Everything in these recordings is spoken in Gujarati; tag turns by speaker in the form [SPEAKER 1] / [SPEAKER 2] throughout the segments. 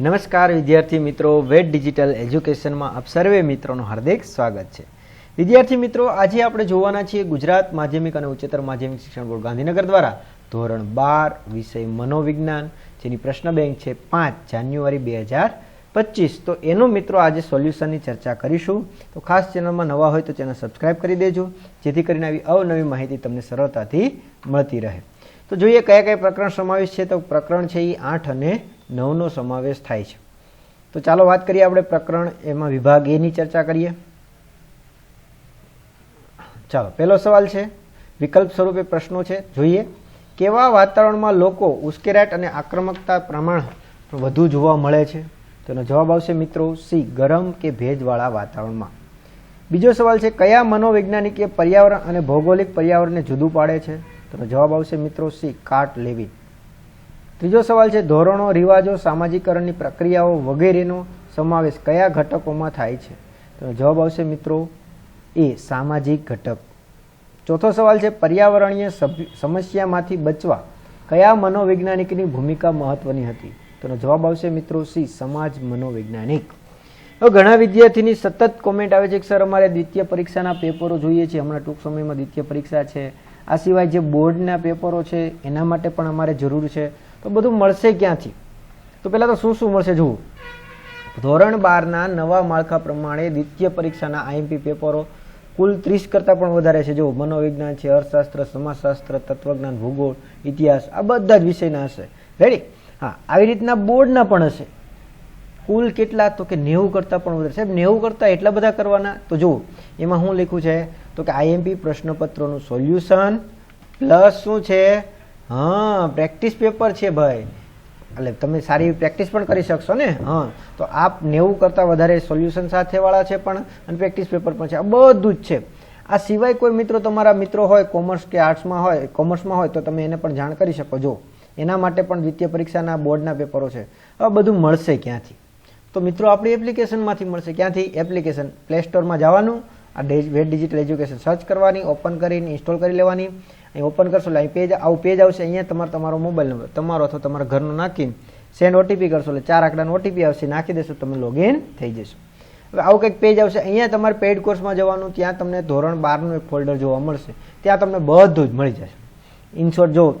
[SPEAKER 1] નમસ્કાર વિદ્યાર્થી મિત્રો વેટ ડિજિટલ એજ્યુકેશનમાં આપ સર્વે મિત્રોનું હાર્દિક સ્વાગત છે વિદ્યાર્થી મિત્રો આજે આપણે જોવાના છીએ ગુજરાત માધ્યમિક અને ઉચ્ચતર માધ્યમિક શિક્ષણ બોર્ડ ગાંધીનગર દ્વારા ધોરણ બાર વિષય મનોવિજ્ઞાન જેની પ્રશ્ન બેંક છે પાંચ જાન્યુઆરી બે હજાર પચીસ તો એનું મિત્રો આજે સોલ્યુશનની ચર્ચા કરીશું તો ખાસ ચેનલમાં નવા હોય તો ચેનલ સબસ્ક્રાઈબ કરી દેજો જેથી કરીને આવી અવનવી માહિતી તમને સરળતાથી મળતી રહે તો જોઈએ કયા કયા પ્રકરણ સમાવેશ છે તો પ્રકરણ છે એ આઠ અને નવનો સમાવેશ થાય છે તો ચાલો વાત કરીએ આપણે પ્રકરણ એમાં વિભાગ એની ચર્ચા કરીએ ચાલો પહેલો સવાલ છે વિકલ્પ સ્વરૂપે પ્રશ્નો છે જોઈએ કેવા વાતાવરણમાં લોકો ઉશ્કેરાટ અને આક્રમકતા પ્રમાણ વધુ જોવા મળે છે તેનો જવાબ આવશે મિત્રો સી ગરમ કે ભેજવાળા વાતાવરણમાં બીજો સવાલ છે કયા મનોવૈજ્ઞાનિકે પર્યાવરણ અને ભૌગોલિક પર્યાવરણને જુદું પાડે છે તેનો જવાબ આવશે મિત્રો સી કાટ લેવી ત્રીજો સવાલ છે ધોરણો રિવાજો સામાજિકરણની પ્રક્રિયાઓ વગેરેનો સમાવેશ કયા ઘટકોમાં થાય છે તો જવાબ આવશે મિત્રો એ સામાજિક ઘટક ચોથો સવાલ છે પર્યાવરણીય સમસ્યામાંથી બચવા કયા મનોવૈજ્ઞાનિકની ભૂમિકા મહત્વની હતી તેનો જવાબ આવશે મિત્રો સી સમાજ મનોવૈજ્ઞાનિક ઘણા વિદ્યાર્થીની સતત કોમેન્ટ આવે છે કે સર અમારે દ્વિતીય પરીક્ષાના પેપરો જોઈએ છે હમણાં ટૂંક સમયમાં દ્વિતીય પરીક્ષા છે આ સિવાય જે બોર્ડના પેપરો છે એના માટે પણ અમારે જરૂર છે તો બધું મળશે ક્યાંથી તો પહેલાં તો શું શું મળશે જુઓ ધોરણ બારના નવા માળખા પ્રમાણે દ્વિતીય પરીક્ષાના આઈએમપી પેપરો કુલ ત્રીસ કરતાં પણ વધારે છે જો મનોવિજ્ઞાન છે અર્થશાસ્ત્ર સમાજશાસ્ત્ર તત્વજ્ઞાન ભૂગોળ ઇતિહાસ આ બધા જ વિષયના હશે રેડી હા આવી રીતના બોર્ડના પણ હશે કુલ કેટલા તો કે નેવું કરતાં પણ વધારે સાહેબ નેવું કરતાં એટલા બધા કરવાના તો જુઓ એમાં હું લખ્યું છે તો કે આઈએમપી પ્રશ્નપત્રોનું સોલ્યુશન પ્લસ શું છે હા પ્રેક્ટિસ પેપર છે ભાઈ એટલે તમે સારી પ્રેક્ટિસ પણ કરી શકશો ને હા તો આપ નેવું કરતાં વધારે સોલ્યુશન સાથેવાળા છે પણ અને પ્રેક્ટિસ પેપર પણ છે આ બધું જ છે આ સિવાય કોઈ મિત્રો તમારા મિત્રો હોય કોમર્સ કે આર્ટ્સમાં હોય કોમર્સમાં હોય તો તમે એને પણ જાણ કરી શકો જો એના માટે પણ દ્વિતીય પરીક્ષાના બોર્ડના પેપરો છે હવે બધું મળશે ક્યાંથી તો મિત્રો આપણી એપ્લિકેશનમાંથી મળશે ક્યાંથી એપ્લિકેશન પ્લે સ્ટોરમાં જવાનું આ વેટ ડિજિટલ એજ્યુકેશન સર્ચ કરવાની ઓપન કરીને ઇન્સ્ટોલ કરી લેવાની અહીં ઓપન કરશો એટલે અહીં પેજ આવું પેજ આવશે અહીંયા તમારો તમારો મોબાઈલ નંબર તમારો અથવા તમારા ઘરનો નાખીને સેન્ડ ઓટીપી કરશો એટલે ચાર આંકડાનો ઓટીપી આવશે નાખી દેશો તમે લોગિન થઈ જશો હવે આવું કંઈક પેજ આવશે અહીંયા તમારે પેઇડ કોર્સમાં જવાનું ત્યાં તમને ધોરણ બારનું એક ફોલ્ડર જોવા મળશે ત્યાં તમને બધું જ મળી જશે ઇનશોર્ટ જોવો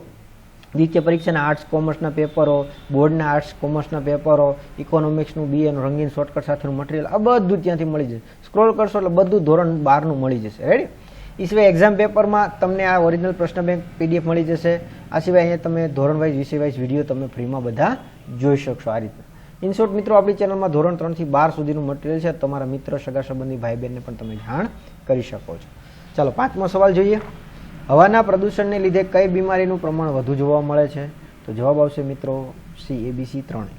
[SPEAKER 1] દ્વિતીય પરીક્ષાના આર્ટ્સ કોમર્સના પેપરો બોર્ડના આર્ટ્સ કોમર્સના પેપરો ઇકોનોમિક્સનું બી એનું રંગીન શોર્ટકટ સાથેનું મટીરિયલ આ બધું ત્યાંથી મળી જશે સ્ક્રોલ કરશો એટલે બધું ધોરણ બારનું મળી જશે રેડી એ સિવાય એક્ઝામ પેપરમાં તમને આ ઓરિજિનલ પ્રશ્ન બેંક પીડીએફ મળી જશે આ સિવાય અહીંયા તમે ધોરણ વાઇઝ વિષય વાઇઝ વિડીયો તમે ફ્રીમાં બધા જોઈ શકશો આ રીતે ઇનશોર્ટ મિત્રો આપણી ચેનલમાં ધોરણ ત્રણથી બાર સુધીનું મટીરિયલ છે તમારા મિત્ર સગા સંબંધી ભાઈ બહેનને પણ તમે જાણ કરી શકો છો ચાલો પાંચમો સવાલ જોઈએ હવાના પ્રદૂષણને લીધે કઈ બીમારીનું પ્રમાણ વધુ જોવા મળે છે તો જવાબ આવશે મિત્રો સી એબીસી ત્રણે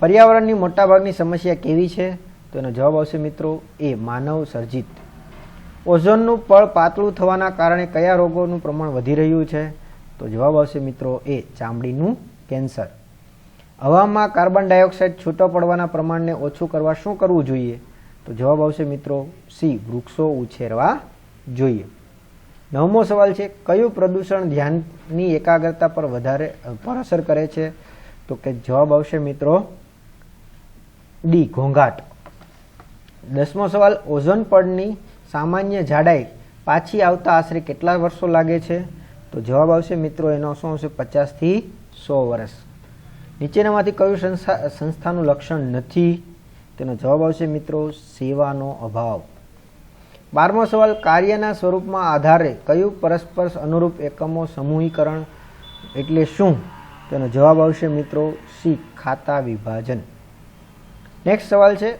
[SPEAKER 1] પર્યાવરણની મોટાભાગની સમસ્યા કેવી છે તો એનો જવાબ આવશે મિત્રો એ માનવ સર્જિત ઓઝોનનું પળ પાતળું થવાના કારણે કયા રોગોનું પ્રમાણ વધી રહ્યું છે તો જવાબ આવશે મિત્રો એ ચામડીનું કેન્સર હવામાં કાર્બન ડાયોક્સાઇડ છૂટો પડવાના પ્રમાણને ઓછું કરવા શું કરવું જોઈએ તો જવાબ આવશે મિત્રો સી વૃક્ષો ઉછેરવા જોઈએ નવમો સવાલ છે કયું પ્રદૂષણ ધ્યાનની એકાગ્રતા પર વધારે પર અસર કરે છે તો કે જવાબ આવશે મિત્રો ડી ઘોંઘાટ દસમો સવાલ ઓઝોન પડની સામાન્ય જાડાઈ પાછી આવતા આશરે કેટલા વર્ષો લાગે છે તો જવાબ આવશે મિત્રો એનો શું આવશે પચાસથી સો વર્ષ નીચેનામાંથી કયું સંસ્થા સંસ્થાનું લક્ષણ નથી તેનો જવાબ આવશે મિત્રો સેવાનો અભાવ બારમો સવાલ કાર્યના સ્વરૂપમાં આધારે કયું પરસ્પર અનુરૂપ એકમો સમૂહીકરણ એટલે શું તેનો જવાબ આવશે મિત્રો સી ખાતા વિભાજન નેક્સ્ટ સવાલ છે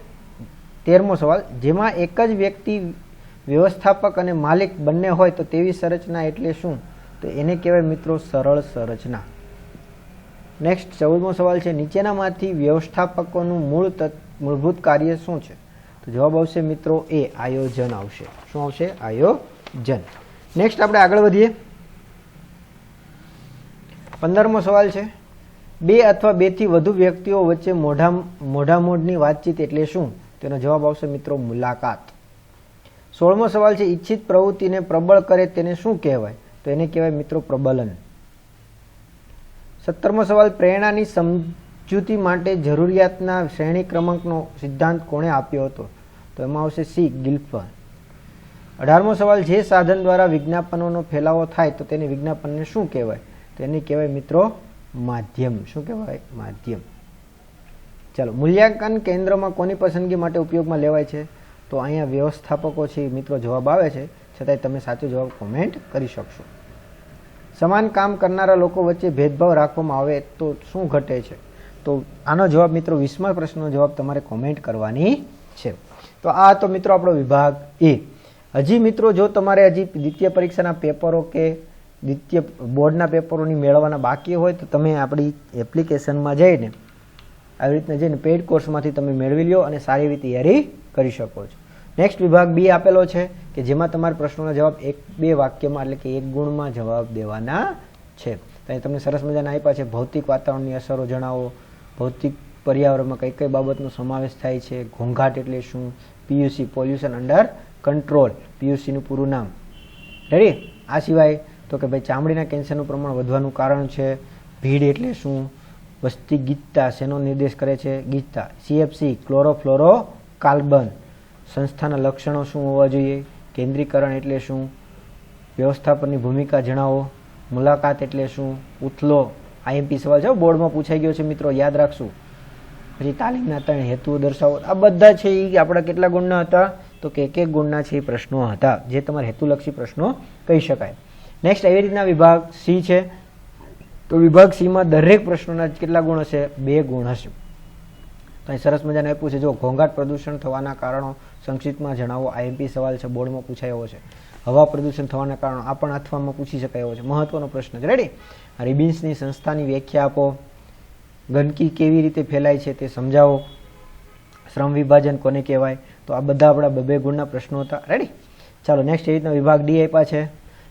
[SPEAKER 1] તેરમો સવાલ જેમાં એક જ વ્યક્તિ વ્યવસ્થાપક અને માલિક બંને હોય તો તેવી સંરચના એટલે શું તો એને કહેવાય મિત્રો સરળ સંરચના નેક્સ્ટ ચૌદમો સવાલ છે નીચેનામાંથી વ્યવસ્થાપકોનું મૂળ તત્વ મૂળભૂત કાર્ય શું છે તો જવાબ આવશે મિત્રો એ આયોજન આવશે શું આવશે આયોજન નેક્સ્ટ આપણે આગળ વધીએ પંદરમો સવાલ છે બે અથવા બે થી વધુ વ્યક્તિઓ વચ્ચે મોઢા મોઢા મોઢની વાતચીત એટલે શું તેનો જવાબ આવશે મિત્રો મુલાકાત સોળમો સવાલ છે ઈચ્છિત પ્રવૃત્તિને પ્રબળ કરે તેને શું કહેવાય તો એને કહેવાય મિત્રો પ્રબલન સત્તરમો સવાલ પ્રેરણાની સમ અચ્યુતિ માટે જરૂરિયાતના શ્રેણી ક્રમાંકનો સિદ્ધાંત કોણે આપ્યો હતો તો એમાં આવશે સી ગિલ્ફન અઢારમો સવાલ જે સાધન દ્વારા વિજ્ઞાપનોનો ફેલાવો થાય તો તેને વિજ્ઞાપનને શું કહેવાય તો એને કહેવાય મિત્રો માધ્યમ શું કહેવાય માધ્યમ ચાલો મૂલ્યાંકન કેન્દ્રમાં કોની પસંદગી માટે ઉપયોગમાં લેવાય છે તો અહીંયા વ્યવસ્થાપકો છે મિત્રો જવાબ આવે છે છતાંય તમે સાચો જવાબ કોમેન્ટ કરી શકશો સમાન કામ કરનારા લોકો વચ્ચે ભેદભાવ રાખવામાં આવે તો શું ઘટે છે તો આનો જવાબ મિત્રો વીસમા પ્રશ્નનો જવાબ તમારે કોમેન્ટ કરવાની છે તો આ તો મિત્રો આપણો વિભાગ એ હજી મિત્રો જો તમારે હજી દ્વિતીય પરીક્ષાના પેપરો કે દ્વિતીય બોર્ડના પેપરોની મેળવવાના બાકી હોય તો તમે આપણી એપ્લિકેશનમાં જઈને આવી રીતના જઈને પેઇડ કોર્સમાંથી તમે મેળવી લો અને સારી એવી તૈયારી કરી શકો છો નેક્સ્ટ વિભાગ બી આપેલો છે કે જેમાં તમારા પ્રશ્નોના જવાબ એક બે વાક્યમાં એટલે કે એક ગુણમાં જવાબ દેવાના છે તો એ તમને સરસ મજાના આપ્યા છે ભૌતિક વાતાવરણની અસરો જણાવો ભૌતિક પર્યાવરણમાં કઈ કઈ બાબતનો સમાવેશ થાય છે ઘોંઘાટ એટલે શું પીયુસી પોલ્યુશન અંડર કંટ્રોલ પીયુસીનું પૂરું નામ રેડી આ સિવાય તો કે ભાઈ ચામડીના કેન્સરનું પ્રમાણ વધવાનું કારણ છે ભીડ એટલે શું વસ્તી ગીચતા શેનો નિર્દેશ કરે છે ગીચતા સીએફસી ક્લોરોફ્લોરો કાર્બન સંસ્થાના લક્ષણો શું હોવા જોઈએ કેન્દ્રીકરણ એટલે શું વ્યવસ્થાપનની ભૂમિકા જણાવો મુલાકાત એટલે શું ઉથલો આઈએમપી સવાલ છે બોર્ડમાં પૂછાઈ ગયો છે મિત્રો યાદ રાખશું પછી તાલીમના ત્રણ હેતુઓ દર્શાવો આ બધા છે એ આપણા કેટલા ગુણના હતા તો કે એક ગુણના છે એ પ્રશ્નો હતા જે તમારે હેતુલક્ષી પ્રશ્નો કહી શકાય નેક્સ્ટ એવી રીતના વિભાગ સી છે તો વિભાગ સીમાં દરેક પ્રશ્નોના કેટલા ગુણ હશે બે ગુણ હશે તો અહીં સરસ મજાને આપ્યું છે જો ઘોંઘાટ પ્રદૂષણ થવાના કારણો સંક્ષિપ્તમાં જણાવો આઈએમપી સવાલ છે બોર્ડમાં પૂછાયો છે હવા પ્રદૂષણ થવાના કારણો આ પણ અથવામાં પૂછી શકાય એવો છે મહત્વનો પ્રશ્ન છે રેડી રિબિન્સની સંસ્થાની વ્યાખ્યા આપો ગંદકી કેવી રીતે ફેલાય છે તે સમજાવો શ્રમ વિભાજન કોને કહેવાય તો આ બધા આપણા બબે ગુણના પ્રશ્નો હતા રેડી ચાલો નેક્સ્ટ એ રીતના વિભાગ ડી આપ્યા છે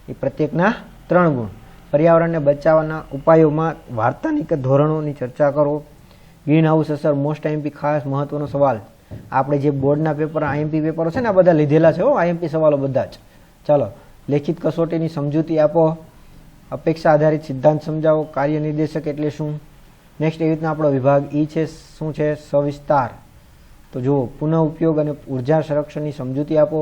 [SPEAKER 1] એ પ્રત્યેકના ત્રણ ગુણ પર્યાવરણને બચાવવાના ઉપાયોમાં વાર્તાનિક ધોરણોની ચર્ચા કરો ગ્રીનહાઉસ અસર મોસ્ટ આઈએમપી ખાસ મહત્વનો સવાલ આપણે જે બોર્ડના પેપર આઈએમપી પેપરો છે ને આ બધા લીધેલા છે હો આઈએમપી સવાલો બધા જ ચાલો લેખિત કસોટીની સમજૂતી આપો અપેક્ષા આધારિત સિદ્ધાંત સમજાવો કાર્ય નિર્દેશક એટલે શું નેક્સ્ટ એવી રીતના આપણો વિભાગ ઈ છે શું છે સવિસ્તાર તો જુઓ પુનઃ ઉપયોગ અને ઉર્જા સંરક્ષણની સમજૂતી આપો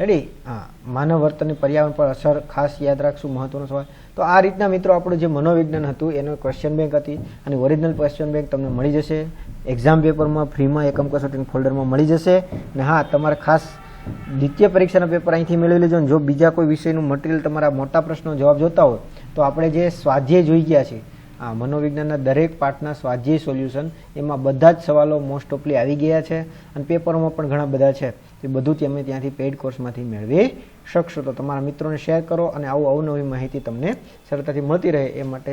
[SPEAKER 1] રેડી હા માનવ વર્તન પર્યાવરણ પર અસર ખાસ યાદ રાખશું મહત્વનો સવાલ તો આ રીતના મિત્રો આપણું જે મનોવિજ્ઞાન હતું એનો ક્વેશ્ચન બેંક હતી અને ઓરિજિનલ ક્વેશ્ચન બેંક તમને મળી જશે એક્ઝામ પેપરમાં ફ્રીમાં એકમ કસોટીના ફોલ્ડરમાં મળી જશે અને હા તમારે ખાસ દ્વિતીય પરીક્ષાના પેપર અહીંથી મેળવી લેજો જો બીજા કોઈ વિષયનું મટીરિયલ તમારા મોટા પ્રશ્નો જવાબ જોતા હોય તો આપણે જે સ્વાધ્યાય જોઈ ગયા છે આ મનોવિજ્ઞાનના દરેક પાઠના સ્વાધ્યાય સોલ્યુશન એમાં બધા જ સવાલો મોસ્ટ ઓફલી આવી ગયા છે અને પેપરોમાં પણ ઘણા બધા છે એ બધું તમે ત્યાંથી પેઇડ કોર્સમાંથી મેળવી શકશો તો તમારા મિત્રોને શેર કરો અને આવું અવનવી માહિતી તમને સરળતાથી મળતી રહે એ માટે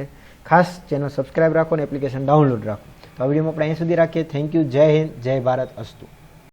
[SPEAKER 1] ખાસ ચેનલ સબસ્ક્રાઇબ રાખો અને એપ્લિકેશન ડાઉનલોડ રાખો તો આ વિડીયોમાં આપણે અહીં સુધી રાખીએ થેન્ક યુ જય હિન્દ જય ભારત અસ્તુ